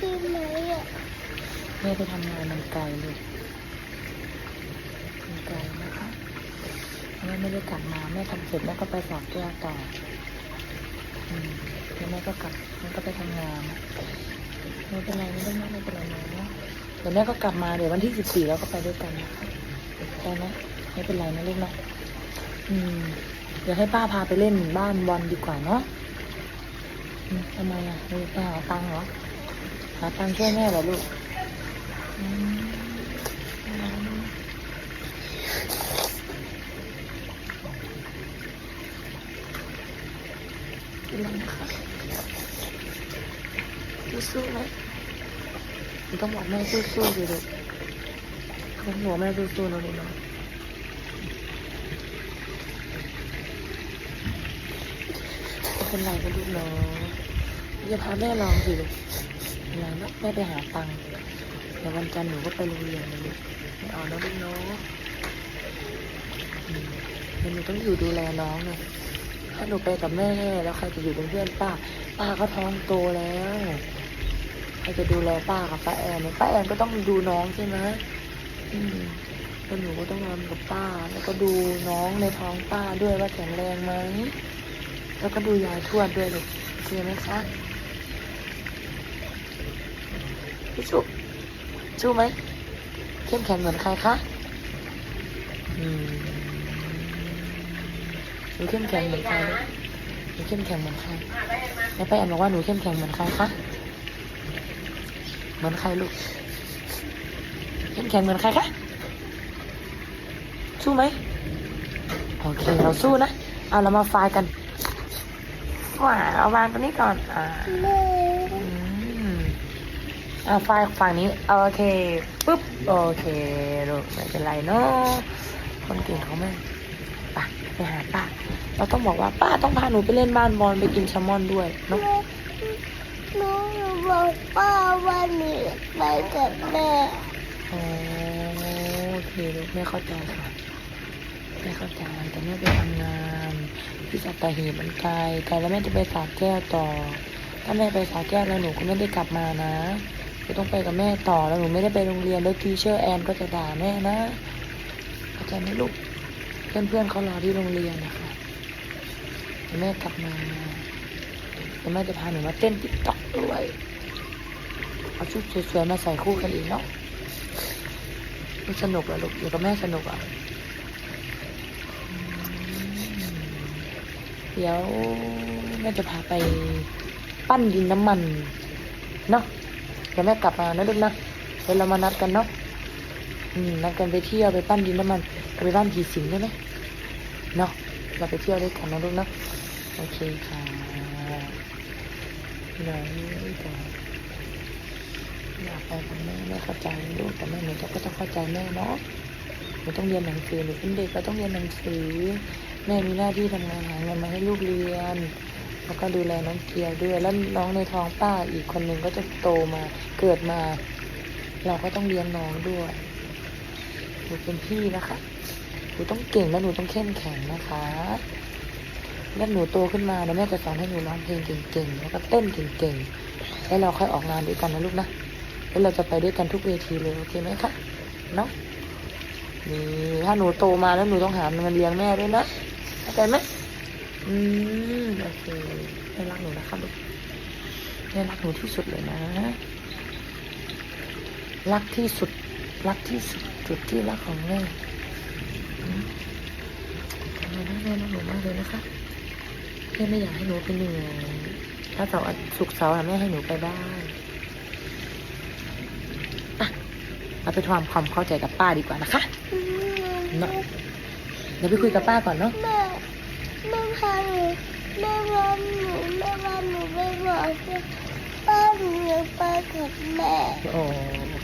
ที่ไหนอะแม่ไปทำงานมันไกลเลยมันไกลนะคะแม่ไม่ได้กลับมาแม่ทำเสร็จแม่ก็ไปสอบแก้วต่ออืมแล้วแม่ก็กลับแม่ก็ไปทำงานไม่เป็นไรไม่ได้แม่ไม่เป็นไรนะเดี๋ยวแม่ก็กลับมาเดี๋ยววันที่สิบสี่เราก็ไปด้วยกันนะคะได้ไหมไม่เป็นไรนะลูกนะอืมเดี๋ยวให้ป้าพาไปเล่นบ้านบอลดีกว่าเนาะอืมทำไมอะลูกไปหาตังค์เหรอ หาตังค์ช่วยแม่เหรอลูกอืมเป็นไรนะคะสู้ๆไหมหนูต้องบอกแม่สู้ๆดิลูกต้องบอกแม่สู้ๆนะลูกนะเป็นไรนะลูกเนาะอย่าพาแม่ลองสิลูก อะไรนะแม่ไปหาตังค์เดี๋ยววันจันทร์หนูก็ไปโรงเรียนนะลูกไม่เอานะลูกเนาะอืมเดี๋ยวหนูต้องอยู่ดูแลน้องเลยถ้าหนูไปกับแม่แล้วใครจะอยู่เป็นเพื่อนป้า ป้าก็ท้องโตแล้วใครจะดูแลป้ากับป้าแอนเนี่ยป้าแอนก็ต้องดูน้องใช่ไหมอืมแล้วหนูก็ต้องนอนกับป้า แล้วก็ดูน้องในท้องป้าด้วยว่าแข็งแรงไหมแล้วก็ดูยายทวดด้วยลูกโอเคไหมคะ พี่ชุสู้ไหมเข้มแข็งเหมือนใครคะอืมหนูเข้มแข็งเหมือนใครลูกหนูเข้มแข็งเหมือนใครแล้วป้าแอนบอกว่าหนูเข้มแข็งเหมือนใครคะเหมือนใครลูกเข้มแข็งเหมือนใครคะสู้ไหมโอเคเราสู้นะเอาเรามาไฟล์กันว่าเอาวางตรงนี้ก่อนอ่าแม่อืม อ่าไฟล์ฝั่งนี้โอเคปุ๊บโอเคลูกไม่เป็นไรเนาะคนเก่งเขาแม่ไปไปหาป้า เราต้องบอกว่าป้าต้องพาหนูไปเล่นบ้านบอลไปกินแซลมอนด้วยเนาะหนูบอกป้าว่าหนูไปกับแม่อ๋อโอเคลูกแม่เข้าใจค่ะแม่เข้าใจแต่แม่ไปทำงานที่สัตหีบมันไกลไกลแล้วแม่จะไปสาแก้วต่อ ถ้าแม่ไปสาแก้วแล้วหนูก็ไม่ได้กลับมานะ หนูต้องไปกับแม่ต่อแล้วหนูไม่ได้ไปโรงเรียนแล้วทีเชอร์แอนก็จะด่าแม่นะเข้าใจไหมลูกเพื่อนๆเขารอที่โรงเรียนนะคะแม่กลับมาแม่จะพาหนูมาเต้นติ๊กต็อกด้วยเอาชุดสวยๆมาใส่คู่กันอีกเนาะมันสนุกเหรอลูกอยู่กับแม่สนุกอะเดี๋ยวแม่จะพาไปปั้นดินน้ำมันเนาะ เดี๋ยวแม่กลับมานะลูกนะเดี๋ยวเรามานัดกันเนาะอืมนัดกันไปเที่ยวไปปั้นดินน้ำมันไปบ้านผีสิงได้ไหมเนาะเราไปเที่ยวด้วยกันนะลูกเนาะโอเคค่ะเดี๋ยวจะอยากไปกับแม่แม่เข้าใจลูกแต่แม่หนูก็ต้องเข้าใจแม่เนาะหนูต้องเรียนหนังสือหนูเป็นเด็กก็ต้องเรียนหนังสือ แม่มีหน้าที่ทำงานหาเงินมาให้ลูกเรียน แล้วก็ดูแลน้องเกียวด้วย แล้วน้องในท้องป้าอีกคนหนึ่งก็จะโตมาเกิดมา เราก็ต้องเลี้ยงน้องด้วยหนูเป็นพี่นะคะหนูต้องเก่งและหนูต้องเข้มแข็งนะคะ แล้วหนูโตขึ้นมาแล้วแม่จะสอนให้หนูร้องเพลงเก่งๆแล้วก็เต้นเก่งๆแล้วเราค่อยออกงานด้วยกันนะลูกนะแล้วเราจะไปด้วยกันทุกเวทีเลยโอเคไหมคะเนาะนี่ถ้าหนูโตมาแล้วหนูต้องหาเงินเลี้ยงแม่ด้วยนะเข้าใจไหม อืมโอเคแม่รักหนูนะครับลูกแม่รักหนูที่สุดเลยนะ รักที่สุด รักที่สุด จุดที่รักของแม่อืมทำไมนะแม่รักหนูมากเลยนะคะแม่ไม่อยากให้หนูเป็นเหนื่อยถ้าเสาร์อาทิตย์ศุกร์เสาร์อะแม่ให้หนูไปได้อะเราไปทำความเข้าใจกับป้าดีกว่านะคะเนาะเดี๋ยวไปคุยกับป้าก่อนเนาะ แม่แม่พาหนูแม่พาหนูแม่พาหนูไม่บอกว่าป้าหนูยังไปกับแม่อ้โอ